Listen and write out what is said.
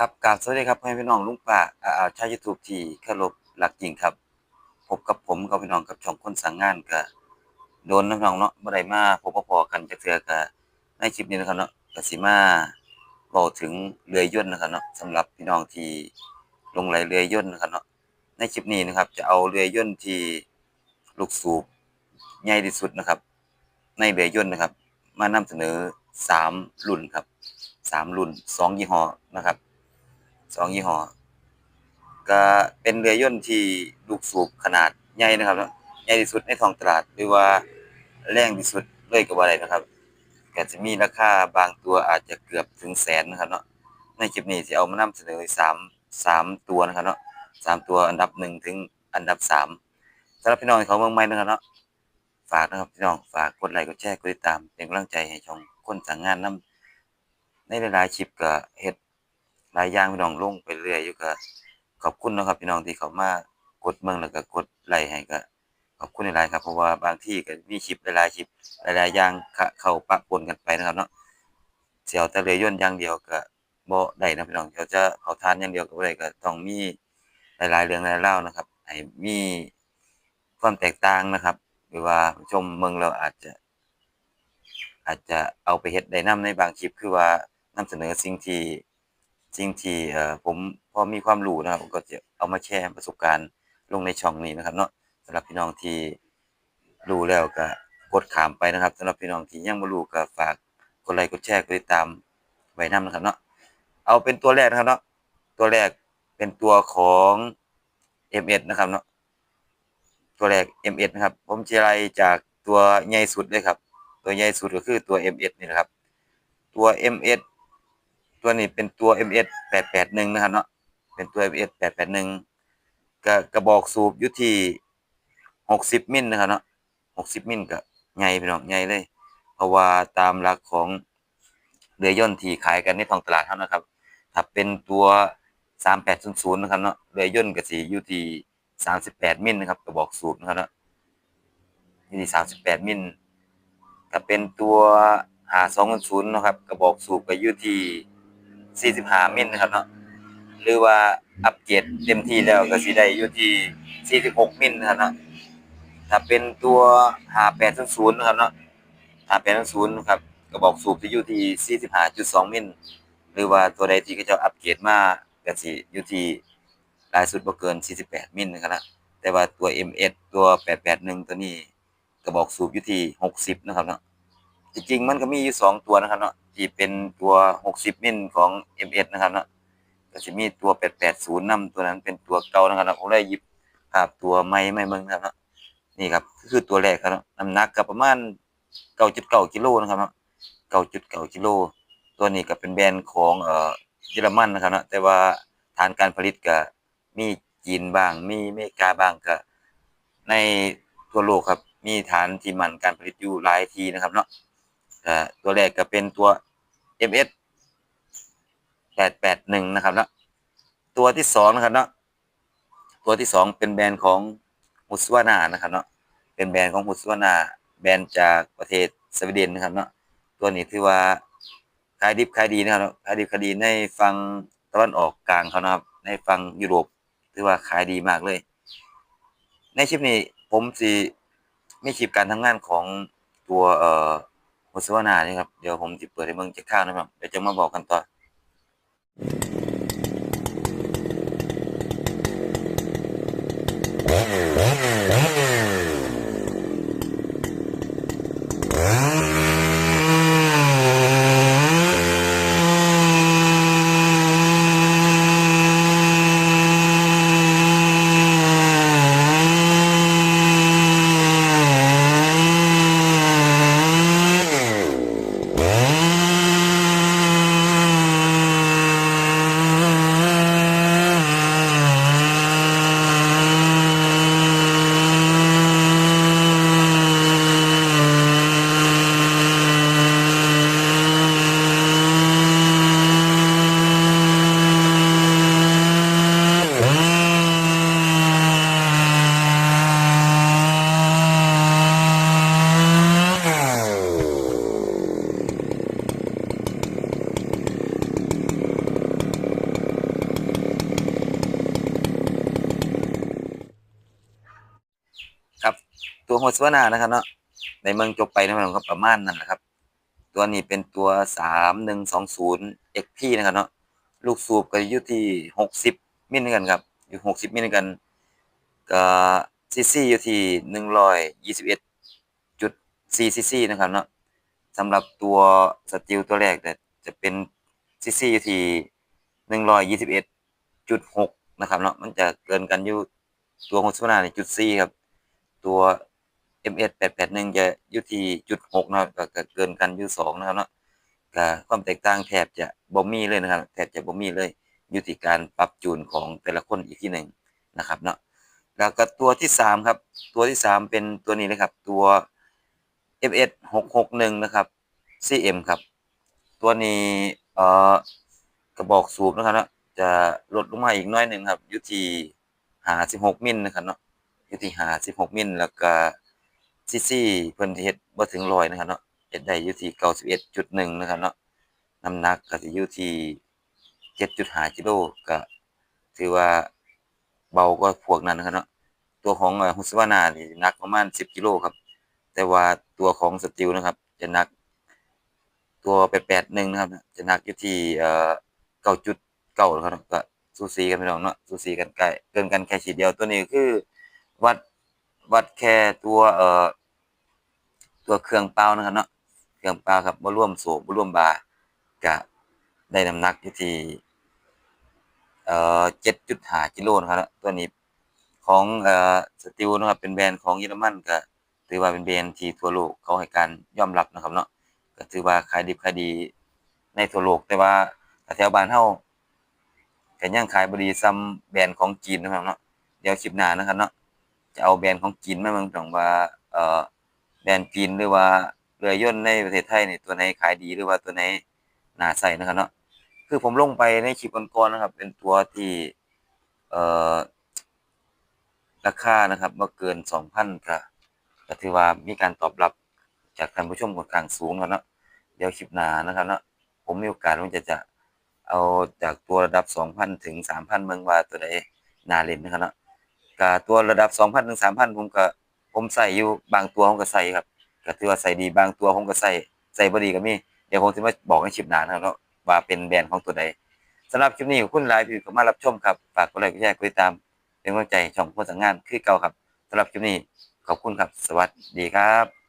ครับกราบสวัสดีครับพ่อแม่พี่น้องลุงป้าอ่าอ่าชาวยูทูบที่เคารพรักจริงครับพบกับผมกับพี่น้องกับช่องคนสั่งงานก็โดนน้องเนาะบ่ได้มาพบพอกันจักเทื่อก็ในคลิปนี้นะครับเนาะกสิมาเว้าถึงเรือย่นนะครับเนาะสำหรับพี่น้องที่ลงไหลเรือย่นนะครับเนาะในคลิปนี้นะครับจะเอาเรือย่นที่ลูกสูบใหญ่ที่สุดนะครับ ในเรือย่นนะครับ มานำเสนอสามรุ่นครับสามรุ่นสองยี่ห้อนะครับ สองยี่ห้อก็เป็นเรือยนต์ที่ลูกสูบขนาดใหญ่นะครับเนาะใหญ่ที่สุดในท้องตลาดหรือว่าแรงที่สุดเลยก็ว่าได้นะครับก็จะมีราคาบางตัวอาจจะเกือบถึงแสนนะครับเนาะในคลิปนี้จะเอามานำเสนอสามสามตัวนะครับเนาะสามตัวอันดับหนึ่งถึงอันดับสามสำหรับพี่น้องเขาเมืองใหม่นะครับเนาะฝากนะครับพี่น้องฝากกดไลค์กดแชร์กดติดตามเป็นกำลังใจให้ช่องคนสั่งงานนํในหลายๆคลิปก็เฮ็ด หลายอย่างพี่น้องลงไปเรื่อยอยู่ก็ขอบคุณนะครับพี่น้องที่เขามากดเมืองแล้วก็กดไลค์ให้ก็ขอบคุณหลายครับเพราะว่าบางที่ก็มีคลิปหลายๆคลิปหลายๆอย่างเข้าปะปนกันไปนะครับเนาะเสียวแต่เรือยนอย่างเดียวก็บ่ได้นะพี่น้องเขาจะเขาทานอย่างเดียวก็บ่ได้ก็ต้องมีหลายๆเรื่องหลายเล่านะครับให้มีความแตกต่างนะครับหรือว่าชมเมืองเราอาจจะ อาจจะเอาไปเฮ็ดได้นํในบางคลิปคือว่านำเสนอสิ่งที่ สิ่งที่เอ่อผมพอมีความรู้นะครับผมก็จะเอามาแชร์ประสบการณ์ลงในช่องนี้นะครับเนาะสำหรับพี่น้องที่รู้แล้วก็กดขามไปนะครับสำหรับพี่น้องที่ยังบ่รู้ก็ฝากกดไลค์กดแชร์กดติดตามไว้นํนะครับเนาะเอาเป็นตัวแรกนะครับเนาะตัวแรกเป็นตัวของ MS นะครับเนาะตัวแรก MS นะครับ ผมจะไล่จากตัวใหญ่สุดเลยครับ ตัวใหญ่สุดก็คือตัว MS นี่นะครับ ตัว MS ตัวนี้เป็นตัว MS 881นะครับเนาะเป็นตัว MS 881ก็กระบอกสูบอยู่ที่60มิลนะครับเนาะ60มิลก็ใหญ่พี่น้องใหญ่เลย เพราะว่าตามหลักของเรือยนที่ขายกันในท้องตลาดเท่านะครับ ถ้าเป็นตัว 3800นะครับเนาะเรือยนก็สิอยู่ที่38มิลนะครับกระบอกสูบนะครับเนาะอยู่ที่38มิลถ้าเป็นตัว5200นะครับกระบอกสูบก็อยู่ที่ 45มิลนะครับเนาะหรือว่าอัปเกรดเต็มที่แล้วก็สิได้อยู่ที่46มิลนะครับเนาะถ้าเป็นตัว5800นะครับเนาะ5800นะครับกระบอกสูบจะอยู่ที่45.2มิลหรือว่าตัวใดที่เขาจ้าอัปเกรดมาก็สิอยู่ที่ลายสุดบ่เกิน 48มิลนะครับนะแต่ว่าตัว MS ตัว 881 ตัวนี้กระบอกสูบอยู่ที่60นะครับเนาะ จริงๆมันก็มีอยู่สองตัวนะครับเนาะที่เป็นตัว 60 มิลของ MS นะครับเนาะก็จะมีตัว 880นำตัวนั้นเป็นตัวเก่านะครับเนาะผมได้หยิบภาพตัวใหม่ใหม่เบิ่งนะครับเนาะนี่ครับคือตัวแรกครับน้ำหนักก็ประมาณ9.9กิโลนะครับเนาะ9.9กิโลตัวนี้ก็เป็นแบรนด์ของเอ่อเยอรมันนะครับเนาะแต่ว่าฐานการผลิตก็มีจีนบ้าง มีอเมริกาบ้างก็ในทั่วโลกครับมีฐานที่มันการผลิตอยู่หลายทีนะครับเนาะ อ่าตัวแรกก็เป็นตัว MS 881 นะครับเนาะตัวที่สองนะครับเนาะตัวที่สองเป็นแบรนด์ของฮุสวานานะครับเนาะเป็นแบรนด์ของฮุสวานาแบรนด์จากประเทศสวีเดนนะครับเนาะตัวนี้ถือว่าขายดิบขายดีนะครับเนาะขายดิบขายดีในฝั่งตะวันออกกลางเขานะครับ ในฝั่งยุโรปถือว่าขายดีมากเลย ในคลิปนี้ผมสิมีคลิปการทำงานของตัวเอ่อ โฆษณานี่ครับ เดี๋ยวผมจะเปิดให้เบิ่งจะข้าวนะครับ เดี๋ยวจะมาบอกกันต่อ ค หัวสวนานะครับเนาะในเมืองจบไปนะครับก็ประมาณนั้นแหละครับ ตัวนี้เป็นตัวสามหนึ่งสองศูนย์ XP นะครับเนาะลูกสูบก็อยู่ที่หกสิบมิลเหมือนกันครับอยู่หกสิบมิลเหมือนกันก็ซีซีอยู่ที่หนึ่งร้อยยี่สิบเอ็ดจุดสี่ซีซีนะครับเนาะสำหรับตัวสติลตัวแรกเนี่ยจะเป็นซีซีอยู่ที่หนึ่งร้อยยี่สิบเอ็ดจุดหกนะครับเนาะมันจะเกินกันอยู่ตัวของสุนาเนี่ยจุดสี่ครับ ตัว MS 881จะยู่ที่จุดหกนะครับก็เกินกันยู่สองนะครับเนาะก็ความแตกต่างแทบจะบ่มีเลยนะครับแทบจะบ่มีเลยยู่ที่การปรับจูนของแต่ละคนอีกที่หนึ่งนะครับเนาะแล้วก็ตัวที่สามครับตัวที่สามเป็นตัวนี้เลยครับตัว FS 661นะครับ CM ครับ ตัวนี้เอ่อกระบอกสูบนะครับเนาะจะลดลงมาอีกน้อยหนึ่งครับยู่ที่56มิลนะครับเนาะยู่ที่56มิลแล้วก็ ซีซีเพิ่นเฮ็ดบ่ถึง100นะครับเนาะเฮ็ดได้อยู่ที่91.1นะครับเนาะน้ำหนักก็สิอยู่ที่7.5กิโลก็ถือว่าเบากว่าพวกนั้นนะครับเนาะตัวของเอ่อ Husqvarna นี่หนักประมาณ10กิโลครับ แต่ว่าตัวของ Steel นะครับจะหนัก ตัว881นะครับ จะหนักอยู่ที่เอ่อ9.9นะครับก็สูสีกันพี่น้องเนาะสูสีกันใกล้เกินกันแค่ขีดเดียวตัวนี้คือวัด วัดแค่ตัวเอ่อตัวเครื่องเปล่านะครับเนาะเครื่องเปล่าครับบ่ร่วมโซ่บ่ร่วมบาร์ก็ได้น้ำหนักอยู่ที่เอ่อ7.5กิโลนะครับเนาะตัวนี้ของเอ่อสตีลนะครับเป็นแบรนด์ของเยอรมันก็ถือว่าเป็นแบรนด์ที่ทั่วโลกเขาให้การยอมรับนะครับเนาะก็ถือว่าขายดิบขายดีในทั่วโลกแต่ว่าแถวบ้านเฮาก็ยังขายบดีส่ำแบรนด์ของจีนนะครับเนาะเดี๋ยวคลิปหน้านะครับเนาะ จะเอาแบรนด์ของจีนมาเมืองตรงว่าเอ่อแบรนด์จีนหรือว่าเรือยนต์ในประเทศไทยนี่ตัวไหนขายดีหรือว่าตัวไหนน่าใส่นะครับเนาะคือผมลงไปในคลิปก่อนๆนะครับ เป็นตัวที่เอ่อราคานะครับบ่เกิน2,000ก็ก็ถือว่ามีการตอบรับจากท่านผู้ชมค่อนข้างสูงแล้วเนาะเดี๋ยวคลิปหน้านะครับเนาะผมมีโอกาสผมจะจะเอาจากตัวระดับ 2,000 ถึง 3,000 เมืองว่าตัวใดน่าเล่นนะครับเนาะ ก็ตัวระดับสองพันถึงสามพันผมก็ผมใส่อยู่บางตัวผมก็ใส่ครับก็ถือว่าใส่ดีบางตัวผมก็ใส่ใส่บอดีก็มีเดี๋ยวผมสิมาบอกในคลิปหน้านะครับเนาะว่าเป็นแบรนด์ของตัวใดสำหรับคลิปนี้ขอบคุณหลายพี่ก็มารับชมครับฝากกดไลค์กดแชร์กดติดตาม เป็นกำลังใจช่องผู้สั่งงานคือเก่าครับสำหรับคลิปนี้ขอบคุณครับ สวัสดีครับ